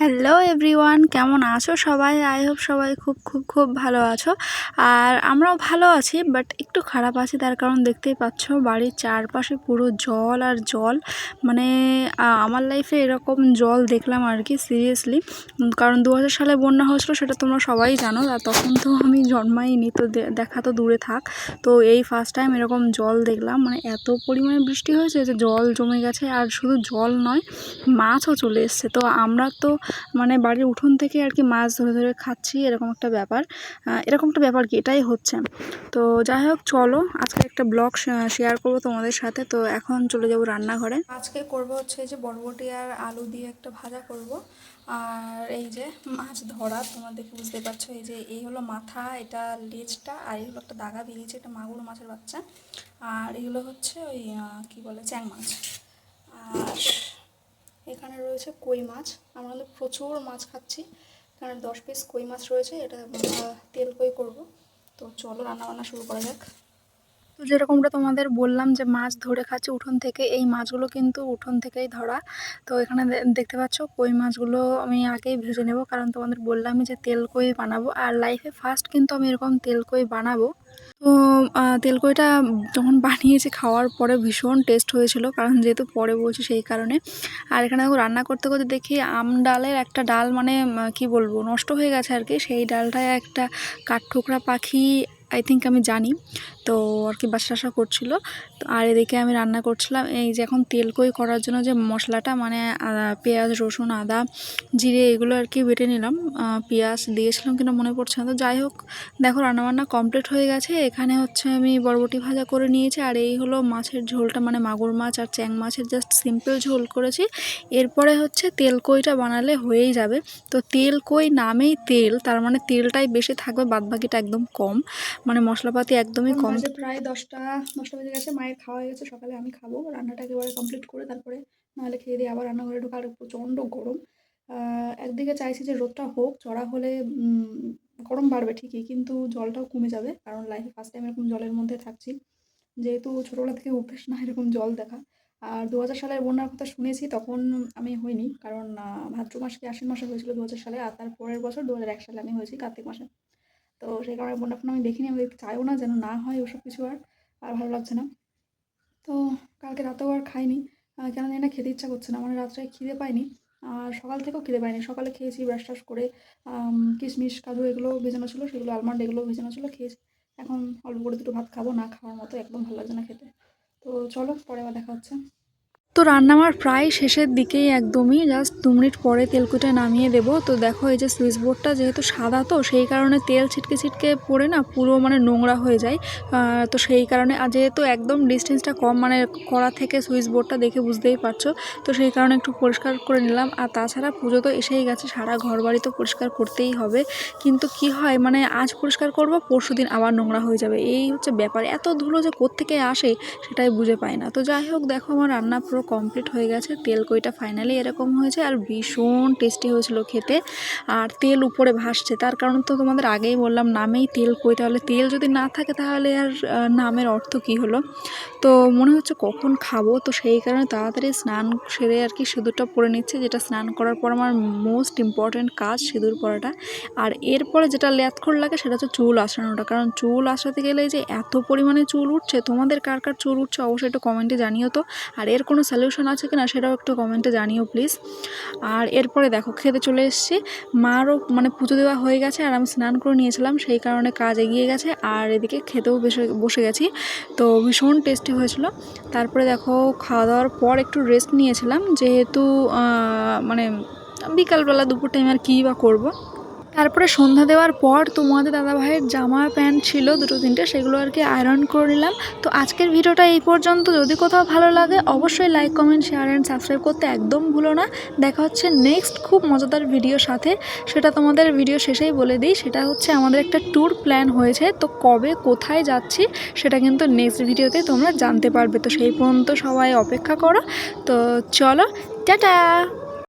Hello everyone কেমন আছো সবাই? আই হোপ সবাই খুব খুব খুব ভালো আছো। আর আমরাও ভালো আছি বাট একটু খারাপ আছি, তার কারণ দেখতেই পাচ্ছ বাড়ির চারপাশে পুরো জল আর জল। মানে আমার লাইফে এরকম জল দেখলাম আর কি সিরিয়াসলি কারণ দু হাজার সালে বন্যা হয়েছিল, সেটা তোমরা সবাই জানো, আর তখন তো আমি জন্মাইনি, তো দেখা তো দূরে থাক। তো এই ফার্স্ট টাইম এরকম জল দেখলাম মানে এত পরিমাণে বৃষ্টি হয়েছে যে জল জমে গেছে, আর শুধু জল নয়, মাছও চলে এসছে। তো আমরা তো মানে বাড়ির উঠোন থেকে আর কি মাছ ধরে ধরে খাচ্ছি, এরকম একটা ব্যাপার। এরকম একটা ব্যাপার কি, এটাই হচ্ছে। তো যাই হোক, চলো, আজকে একটা ব্লগ শেয়ার করব তোমাদের সাথে। তো এখন চলে যাব রান্নাঘরে। আজকে করব হচ্ছে যে বরবটি আর আলু দিয়ে একটা ভাজা করব। আর এই যে মাছ ধরা দেখে বুঝতে পারছ, এই যে এই হলো মাথা, এটা লেজটা, আর এই হলো একটা দাগা বেরিয়েছে, এটা মাগুর মাছের বাচ্চা। আর এগুলো হচ্ছে ওই কি বলে, চ্যাং মাছ। আর এখানে রয়েছে কই মাছ। আমরা তো প্রচুর মাছ খাচ্ছি। এখানে দশ পিস কই মাছ রয়েছে, এটা তেল কই করব। তো চলো রান্না বান্না শুরু করা যাক। তো যেরকমটা তোমাদের বললাম যে মাছ ধরে খাচ্ছি, উঠোন থেকে এই মাছগুলো কিন্তু উঠোন থেকেই ধরা। তো এখানে দেখতে পাচ্ছ কই মাছগুলো আমি আগেই ভেজে নেব। কারণ তোমাদের বললামই যে তেল কই বানাবো। আর লাইফে ফার্স্ট কিন্তু আমি এরকম তেল কই বানাবো। তো আহ, তেলকইটা যখন বানিয়েছি খাওয়ার পরে ভীষণ টেস্ট হয়েছিল কারণ যেহেতু পরে বলছি সেই কারণে। আর এখানে রান্না করতে করতে দেখি আম ডালের একটা ডাল মানে কি বলব নষ্ট হয়ে গেছে আর কি। সেই ডালটায় একটা কাঠঠোকরা পাখি আই থিঙ্ক আমি জানি। তো আর কি বাসা টাসা করছিল। তো আর এদিকে আমি রান্না করছিলাম। এই যে এখন তেল কই করার জন্য যে মশলাটা মানে পেঁয়াজ, রসুন, আদা, জিরে, এগুলো আর কি বেটে নিলাম। পেঁয়াজ দিয়েছিলাম কিনা মনে পড়ছে না। তো যাই হোক, দেখো রান্নাবান্না কমপ্লিট হয়ে গেছে। এখানে হচ্ছে আমি বরবটি ভাজা করে নিয়েছি। আর এই হলো মাছের ঝোলটা মানে মাগুর মাছ আর চ্যাং মাছের জাস্ট সিম্পল ঝোল করেছি। এরপরে হচ্ছে তেল কইটা বানালে হয়েই যাবে। তো তেল কই নামেই তেল, তার মানে তেলটাই বেশি থাকবে, বাদবাকিটা একদম কম। মানে মশলাপাতি একদমই কম। প্রায় দশটা দশটা বেজে গেছে মায়ের খাওয়া হয়ে গেছে সকালে আমি খাব। রান্নাটা একেবারে কমপ্লিট করে তারপরে নাহলে খেয়ে দিয়ে আবার রান্নাঘরে ঢোকা আর প্রচণ্ড গরম। একদিকে চাইছি যে রোদটা হোক চড়া হলে গরম বাড়বে ঠিকই কিন্তু জলটাও কমে যাবে কারণ লাইফে ফার্স্ট টাইম এরকম জলের মধ্যে থাকছি। যেহেতু ছোটোবেলা থেকে অভ্যেস না এরকম জল দেখা। আর দু হাজার সালের বন্যার কথা শুনেছি তখন আমি হইনি কারণ ভাদ্র মাস কি আশ্বিন মাসে হয়েছিল দু হাজার সালে আর তার পরের বছর দু হাজার এক সালে আমি হয়েছি কার্তিক মাসে। তো সেই কারণে বন্যা ফোন আমি দেখিনি, আমি চাইও না যেন না হয় ওসব কিছু আর আর ভালো লাগছে না। তো কালকে রাতেও আর খাইনি। কেন জানি না খেতে ইচ্ছা করছে না মানে রাত্রে খিদে পাইনি। আর সকাল থেকেও খিদে পাইনি। সকালে খেয়েছি ব্রাশ টাশ করে কিশমিশ, কাজু এগুলো ভেজানো ছিল, সেগুলো আলমন্ড এগুলো ভেজানো ছিল, খেয়েছি। এখন অল্প করে দুটো ভাত খাব, না খাওয়ার মতো একদম ভালো লাগছে না খেতে। তো চলো পরে আবার দেখা হচ্ছে। তো রান্না আমার প্রায় শেষের দিকেই একদমই জাস্ট দু মিনিট পরে তেলকুটা নামিয়ে দেবো। তো দেখো এই যে সুইচ বোর্ডটা যেহেতু সাদা তো, সেই কারণে তেল ছিটকে ছিটকে পড়ে না পুরো মানে নোংরা হয়ে যায়। তো সেই কারণে আর যেহেতু একদম ডিস্টেন্সটা কম মানে কড়া থেকে সুইচ বোর্ডটা দেখে বুঝতেই পারছ, তো সেই কারণে একটু পরিষ্কার করে নিলাম। আর তাছাড়া পুজো তো এসেই গেছে, সারা ঘর বাড়ি তো পরিষ্কার করতেই হবে। কিন্তু কি হয় মানে আজ পরিষ্কার করব, পরশু দিন আবার নোংরা হয়ে যাবে। এই হচ্ছে ব্যাপার। এত ধুলো যে কোত্থেকে আসে, সেটাই বুঝে পাই না। তো যাই হোক, দেখো আমার রান্না পুরো কমপ্লিট হয়ে গেছে। তেল কইটা ফাইনালি এরকম হয়েছে আর ভীষণ টেস্টি হয়েছিল খেতে। আর তেল উপরে ভাসছে, তার কারণ তো তোমাদের আগেই বললাম, নামেই তেল কই, তাহলে তেল যদি না থাকে তাহলে আর নামের অর্থ কি হলো? তো মনে হচ্ছে কখন খাব, তো সেই কারণে তাড়াতাড়ি স্নান সেরে আর কি সিঁদুরটা পরে নিচ্ছে, যেটা স্নান করার পর আমার মোস্ট ইম্পর্ট্যান্ট কাজ সিঁদুর পরাটা। আর এরপরে যেটা ল্যাথখোর লাগে সেটা হচ্ছে চুল আসানোটা কারণ চুল আসাতে গেলে যে এত পরিমাণে চুল উঠছে, তোমাদের কার কার চুল উঠছে অবশ্যই একটু কমেন্টে জানিও তো। আর এর কোনো সলিউশন আছে কিনা সেটাও একটু কমেন্টে জানিও প্লিজ আর এরপরে দেখো, খেতে চলে এসেছি। মারও মানে পুজো দেওয়া হয়ে গেছে, আর আমি স্নান করে নিয়েছিলাম, সেই কারণে কাজ এগিয়ে গেছে। আর এদিকে খেতেও বসে বসে গেছি। তো ভীষণ টেস্টি হয়েছিল। তারপরে দেখো, খাওয়া দাওয়ার পর একটু রেস্ট নিয়েছিলাম। যেহেতু মানে বিকালবেলা দুপুর টাইম আর কী বা করব? তারপরে সন্ধ্যা দেওয়ার পর তোমাদের দাদা ভাইয়ের জামা প্যান্ট ছিল, দুটো তিনটে, সেগুলো আর কি আয়রন করে নিলাম। তো আজকের ভিডিওটা এই পর্যন্ত। যদি কোথাও ভালো লাগে, অবশ্যই like comment share and subscribe করতে একদম ভুলো না। দেখা হচ্ছে নেক্সট খুব মজাদার ভিডিওর সাথে। সেটা তোমাদের ভিডিও শেষেই বলে দিই। সেটা হচ্ছে আমাদের একটা ট্যুর প্ল্যান হয়েছে। তো কবে কোথায় যাচ্ছি, সেটা কিন্তু নেক্সট ভিডিওতে তোমরা জানতে পারবে। তো সেই পর্যন্ত সবাই অপেক্ষা করো। তো চলো, টাটা!